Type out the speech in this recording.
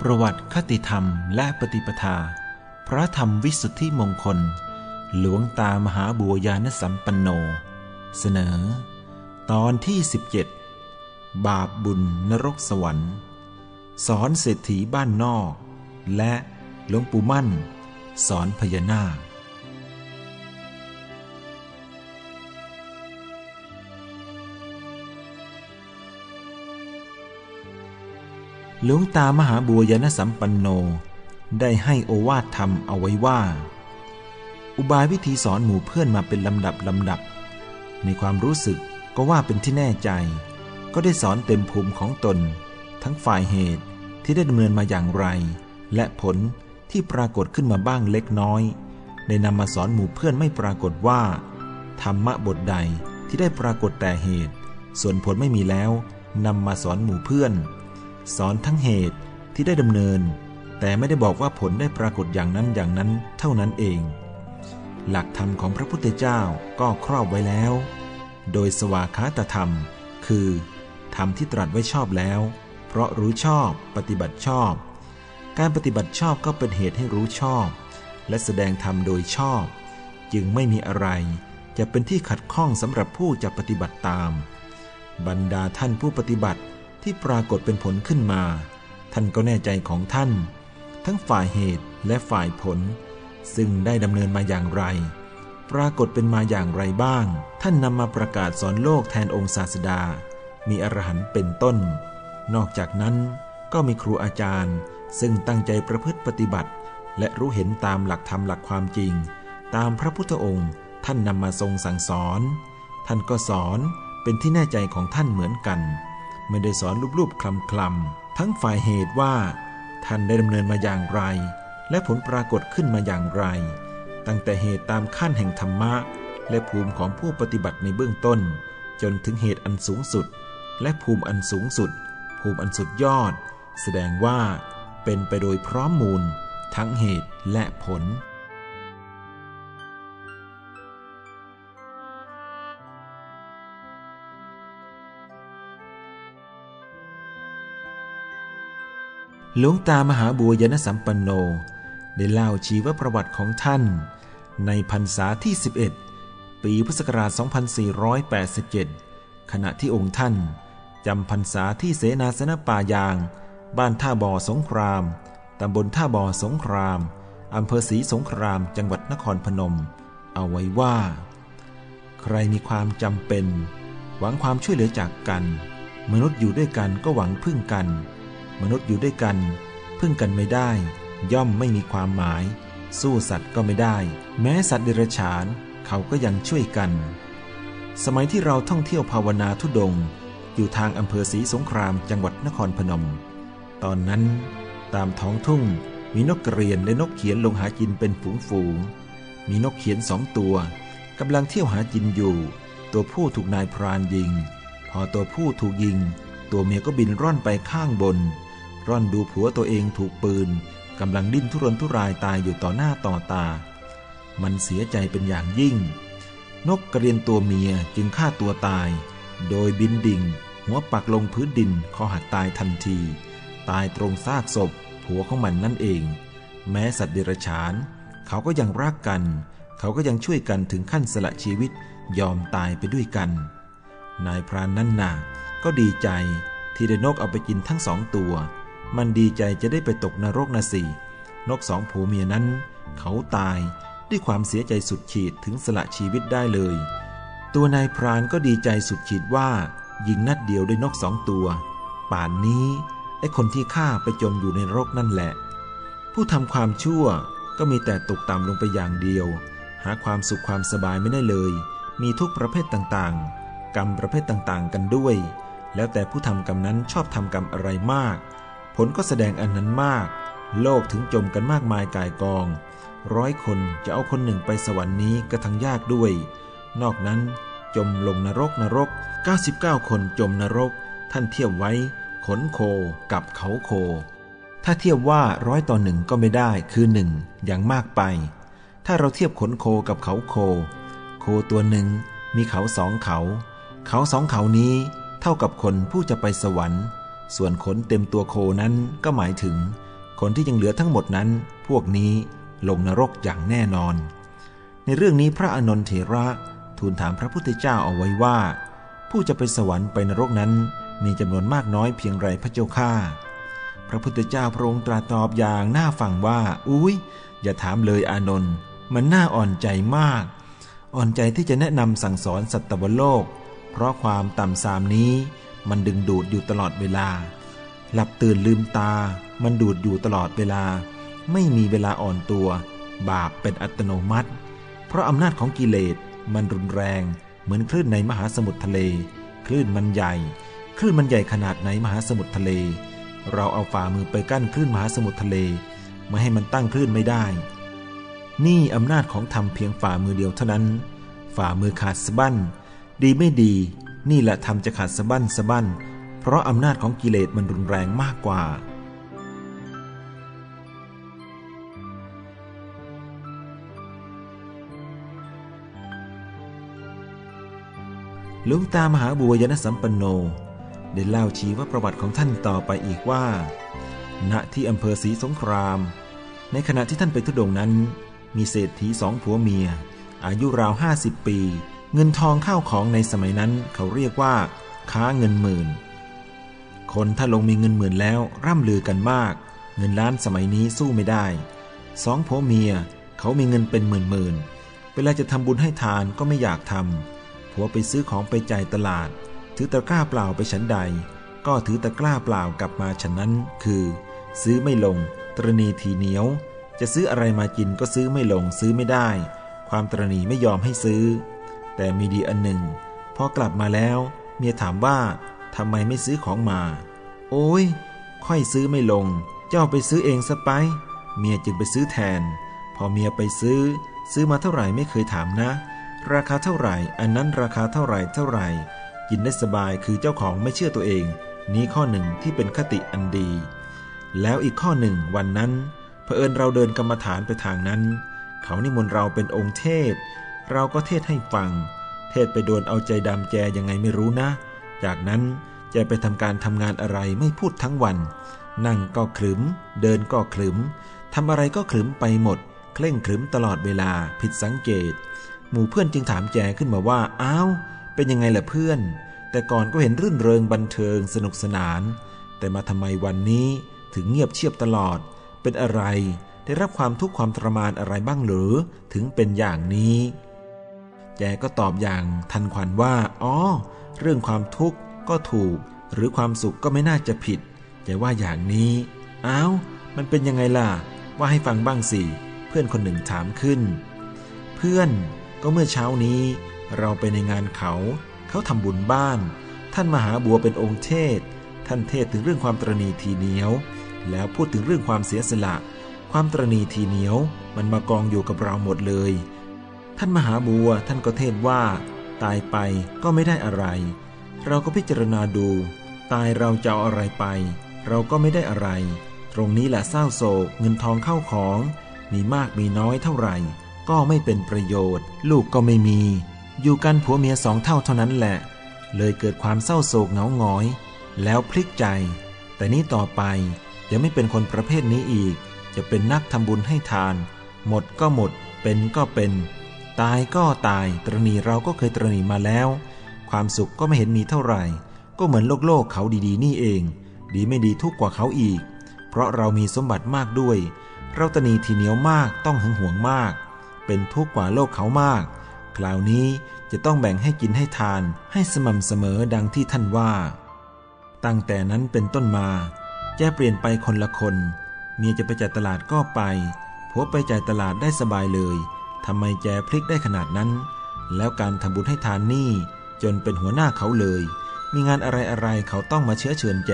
ประวัติคติธรรมและปฏิปทา พระธรรมวิสุทธิมงคล หลวงตามหาบัวยานสัมปันโน เสนอ ตอนที่ 17 บาปบุญนรกสวรรค์ สอนเศรษฐีบ้านนอก และหลวงปู่มั่น สอนพญานาค หลวงตามหาบัวยานสัมปันโน ได้ให้โอวาทธรรมเอาไว้ว่า อุบายวิธีสอนหมู่เพื่อนมาเป็นลำดับลำดับ ในความรู้สึกก็ว่าเป็นที่แน่ใจ ก็ได้สอนเต็มภูมิของตน ทั้งฝ่ายเหตุที่ได้ดำเนินมาอย่างไร และผลที่ปรากฏขึ้นมาบ้างเล็กน้อยได้นำมาสอนหมู่เพื่อนไม่ปรากฏว่า ธรรมะบทใดที่ได้ปรากฏแต่เหตุ ส่วนผลไม่มีแล้วนำมาสอนหมู่เพื่อน สอนทั้งเหตุที่ได้ดำเนิน แต่ไม่ได้บอกว่าผลได้ปรากฏอย่างนั้นอย่างนั้นเท่านั้นเอง หลักธรรมของพระพุทธเจ้าก็ครอบไว้แล้ว โดยสวากาตธรรม คือ ธรรมที่ตรัสไว้ชอบแล้ว เพราะรู้ชอบปฏิบัติชอบ การปฏิบัติชอบก็เป็นเหตุให้รู้ชอบ และแสดงธรรมโดยชอบ จึงไม่มีอะไรจะเป็นที่ขัดข้องสำหรับผู้จะปฏิบัติตาม บรรดาท่านผู้ปฏิบัติ ที่ปรากฏเป็นผลขึ้นมา ท่านก็แน่ใจของท่าน ทั้งฝ่ายเหตุและฝ่ายผล ซึ่งได้ดำเนินมาอย่างไร ปรากฏเป็นมาอย่างไรบ้าง ท่านนำมาประกาศสอนโลกแทนองค์ศาสดา มีอรหันต์เป็นต้น นอกจากนั้นก็มีครูอาจารย์ ซึ่งตั้งใจประพฤติปฏิบัติ และรู้เห็นตามหลักธรรมหลักความจริง ตามพระพุทธองค์ ท่านนำมาทรงสั่งสอน ท่านก็สอนเป็นที่แน่ใจของท่านเหมือนกัน ไม่ได้สอนรูปๆคลำๆทั้งฝ่ายเหตุว่า ท่านได้ดำเนินมาอย่างไร และผลปรากฏขึ้นมาอย่างไร ตั้งแต่เหตุตามขั้นแห่งธรรมะ และภูมิของผู้ปฏิบัติในเบื้องต้น จนถึงเหตุอันสูงสุด และภูมิอันสูงสุด ภูมิอันสุดยอด แสดงว่า เป็นไปโดยพร้อมมูล ทั้งเหตุและผล หลวงตามหาบัวยานสัมปันโน ได้เล่าชีวประวัติของท่าน ในพรรษาที่ 11 ปีพุทธศักราช 2487 ขณะที่องค์ท่านจำพรรษาที่เสนาสนะป่ายาง บ้านท่าบ่อสงคราม ตำบลท่าบ่อสงคราม อำเภอศรีสงคราม จังหวัดนครพนม เอาไว้ว่า ใครมีความจำเป็น หวังความช่วยเหลือจากกัน มนุษย์อยู่ด้วยกันก็หวังพึ่งกัน มนุษย์อยู่ด้วยกัน พึ่งกันไม่ได้ ย่อมไม่มีความหมาย สู้สัตว์ก็ไม่ได้ แม้สัตว์เดรัจฉานเขาก็ยังช่วยกัน สมัยที่เราท่องเที่ยวภาวนาทุดง อยู่ทางอำเภอศรีสงครามจังหวัดนครพนม ตอนนั้น ตามท้องทุ่งมีนกกระเรียนและนกเขียนลงหากินเป็นฝูงฝูงๆมีนกเขียนสองตัวกำลังเที่ยวหากินอยู่ ตัวผู้ถูกนายพรานยิง พอตัวผู้ถูกยิง ตัวเมียก็บินร่อนไปข้างบน ร่อนดูผัวตัวเองถูกปืนกำลังดิ้นทุรนทุรายตายอยู่ต่อหน้าต่อตา มันเสียใจเป็นอย่างยิ่ง นกกระเรียนตัวเมียจึงฆ่าตัวตาย โดยบินดิ่ง หัวปักลงพื้นดินคอหักตายทันที ตายตรงซากศพ ผัวของมันนั่นเอง แม้สัตว์เดรัจฉาน เขาก็ยังรักกัน เขาก็ยังช่วยกันถึงขั้นสละชีวิตยอมตายไปด้วยกัน นายพรานนั้นน่ะก็ดีใจที่ได้นกเอาไปกินทั้งสองตัว มันดีใจจะได้ไปตกนรกนะสินกสองผัวเมียนั้น เขาตายด้วยความเสียใจสุดขีดถึงสละชีวิตได้เลย ตัวนายพรานก็ดีใจสุดขีดว่า ยิงนัดเดียวได้นกสองตัว ป่านนี้ไอ้คนที่ฆ่าไปจมอยู่ในนรกนั่นแหละ ผู้ทำความชั่วก็มีแต่ตกต่ำลงไปอย่างเดียว หาความสุขความสบายไม่ได้เลย มีทุกประเภทต่างๆ กรรมประเภทต่างๆ กันด้วย แล้วแต่ผู้ทำกรรมนั้นชอบทำกรรมอะไรมาก ผลก็แสดงอันนั้นมาก โลกถึงจมกันมากมายกายกอง ร้อยคนจะเอาคนหนึ่งไปสวรรค์นี้ก็ทั้งยากด้วย นอกนั้นจมลงนรกนรก 99 คนจมนรก ท่านเทียบไว้ ขนโคกับเขาโค ถ้าเทียบว่าร้อยต่อหนึ่งก็ไม่ได้คือหนึ่งอย่างมากไป ถ้าเราเทียบขนโคกับเขาโค โคตัวหนึ่งมีเขาสองเขา เขาสองเขานี้ เท่ากับคนผู้จะไปสวรรค์ ส่วนขนเต็มตัวโคนั้นก็หมายถึงคนที่ยังเหลือทั้งหมดนั้น พวกนี้ลงนรกอย่างแน่นอน ในเรื่องนี้พระอนนทเถระทูลถามพระพุทธเจ้าเอาไว้ว่า ผู้จะไปสวรรค์ไปนรกนั้นมีจำนวนมากน้อยเพียงไรพระเจ้าข้าพระพุทธเจ้าพระองค์ตรัสตอบอย่างน่าฟังว่า อุ้ยอย่าถามเลยอานนท์มันน่าอ่อนใจมาก อ่อนใจที่จะแนะนำสั่งสอนสัตวโลก เพราะความต่ำสามนี้ มันดึงดูดอยู่ตลอดเวลา หลับตื่นลืมตา มันดูดอยู่ตลอดเวลา ไม่มีเวลาอ่อนตัว บาปเป็นอัตโนมัติ เพราะอำนาจของกิเลสมันรุนแรง เหมือนคลื่นในมหาสมุทรทะเล คลื่นมันใหญ่ คลื่นมันใหญ่ขนาดไหนมหาสมุทรทะเล เราเอาฝ่ามือไปกั้นคลื่นมหาสมุทรทะเลไม่ให้มันตั้งคลื่นไม่ได้ นี่อำนาจของธรรมเพียงฝ่ามือเดียวเท่านั้น ฝ่ามือขาดสะบั้น ดีไม่ดี นี่แหละธรรมจะขาดสะบั้นสะบั้น เพราะอำนาจของกิเลสมันรุนแรงมากกว่า หลวงตามหาบัวยนสัมปันโน ได้เล่าชีวประวัติของท่านต่อไปอีกว่า ณ ที่อำเภอศรีสงคราม ในขณะที่ท่านไปทุดงนั้น มีเศรษฐีสองผัวเมีย อายุราวห้าสิบปี เงินทองข้าวของในสมัยนั้นเขาเรียกว่า ค้าเงินหมื่น คนถ้าลงมีเงินหมื่นแล้วร่ำลือกันมาก เงินล้านสมัยนี้สู้ไม่ได้สองผัวเมียเขามีเงินเป็นหมื่นหมื่นเวลาจะทำบุญให้ทานก็ไม่อยากทำผัวไปซื้อของไปจ่ายตลาด ถือตะกร้าเปล่าไปฉันใด ก็ถือตะกร้าเปล่ากลับมาฉันนั้น คือ ซื้อไม่ลง ตรณีทีเหนียว จะซื้ออะไรมากินก็ซื้อไม่ลงซื้อไม่ได้ ความตรณีไม่ยอมให้ซื้อ แต่มีดีอันหนึ่งพอกลับมาแล้ว เมียถามว่าทำไมไม่ซื้อของมา โอ้ย ค่อยซื้อไม่ลง เจ้าไปซื้อเองซะไป เมียจึงไปซื้อแทน พอเมียไปซื้อ ซื้อมาเท่าไหร่ไม่เคยถามนะ ราคาเท่าไหร่ อันนั้นราคาเท่าไหร่เท่าไหร่ กินได้สบายคือเจ้าของไม่เชื่อตัวเอง นี้ข้อหนึ่งที่เป็นคติอันดี แล้วอีกข้อหนึ่งวันนั้นเผอิญเราเดินกรรมฐานไปทางนั้น เขานิมนต์เราเป็นองค์เทศ เราก็เทศให้ฟัง เทศไปโดนเอาใจดำแจยังไงไม่รู้นะ จากนั้นจะไปทำการทำงานอะไรไม่พูดทั้งวัน นั่งก็ขลึม เดินก็ขลึมทำอะไรก็ขลึมไปหมด เคร่งขลึมตลอดเวลาผิดสังเกต หมู่เพื่อนจึงถามแจขึ้นมาว่า อ้าว เป็นยังไงล่ะเพื่อน แต่ก่อนก็เห็นรื่นเริงบันเทิงสนุกสนาน แต่มาทำไมวันนี้ถึงเงียบเชียบตลอด เป็นอะไร ได้รับความทุกข์ความทรมานอะไรบ้างหรือ ถึงเป็นอย่างนี้ แจก็ตอบอย่างทันควันว่า อ๋อ เรื่องความทุกข์ก็ถูก หรือความสุขก็ไม่น่าจะผิดแจว่าอย่างนี้ อ้าว มันเป็นยังไงล่ะ ว่าให้ฟังบ้างสิ เพื่อนคนหนึ่งถามขึ้น เพื่อนก็เมื่อเช้านี้ เราไปในงานเขา เขาทำบุญบ้าน ท่านมหาบัวเป็นองค์เทศ ท่านเทศถึงเรื่องความตรณีทีเหนียว แล้วพูดถึงเรื่องความเสียสละ ความตรณีทีเหนียว มันมากองอยู่กับเราหมดเลย ท่านมหาบัวท่านก็เทศว่า ตายไปก็ไม่ได้อะไร เราก็พิจารณาดู ตายเราจะเอาอะไรไป เราก็ไม่ได้อะไร ตรงนี้แหละเศร้าโศกเงินทองเข้าของ มีมากมีน้อยเท่าไหร่ ก็ไม่เป็นประโยชน์ ลูกก็ไม่มี อยู่กันผัวเมียสองเท่าเท่านั้นแหละ เลยเกิดความเศร้าโศกเหงาหงอย แล้วพลิกใจ แต่นี้ต่อไปจะไม่เป็นคนประเภทนี้อีก จะเป็นนักทำบุญให้ทาน หมดก็หมดเป็นก็เป็น ตายก็ตายตรณีเราก็เคยตรณีมาแล้ว ความสุขก็ไม่เห็นมีเท่าไหร่ ก็เหมือนโลกโลกเขาดีๆ นี่เอง ดีไม่ดีทุกกว่าเขาอีก เพราะเรามีสมบัติมากด้วย เราตนีทีเหนียวมากต้องหึงหวงมาก เป็นทุกข์กว่าโลกเขามาก คราวนี้จะต้องแบ่งให้กินให้ทานให้สม่ำเสมอดังที่ท่านว่า ตั้งแต่นั้นเป็นต้นมาแจ้เปลี่ยนไปคนละคน เมียจะไปจ่ายตลาดก็ไปผัวไปจ่ายตลาดได้สบายเลย ทำไมแจพลิกได้ขนาดนั้น แล้วการทำบุญให้ทานนี่จนเป็นหัวหน้าเขาเลย มีงานอะไรอะไรเขาต้องมาเชื้อเชิญแจ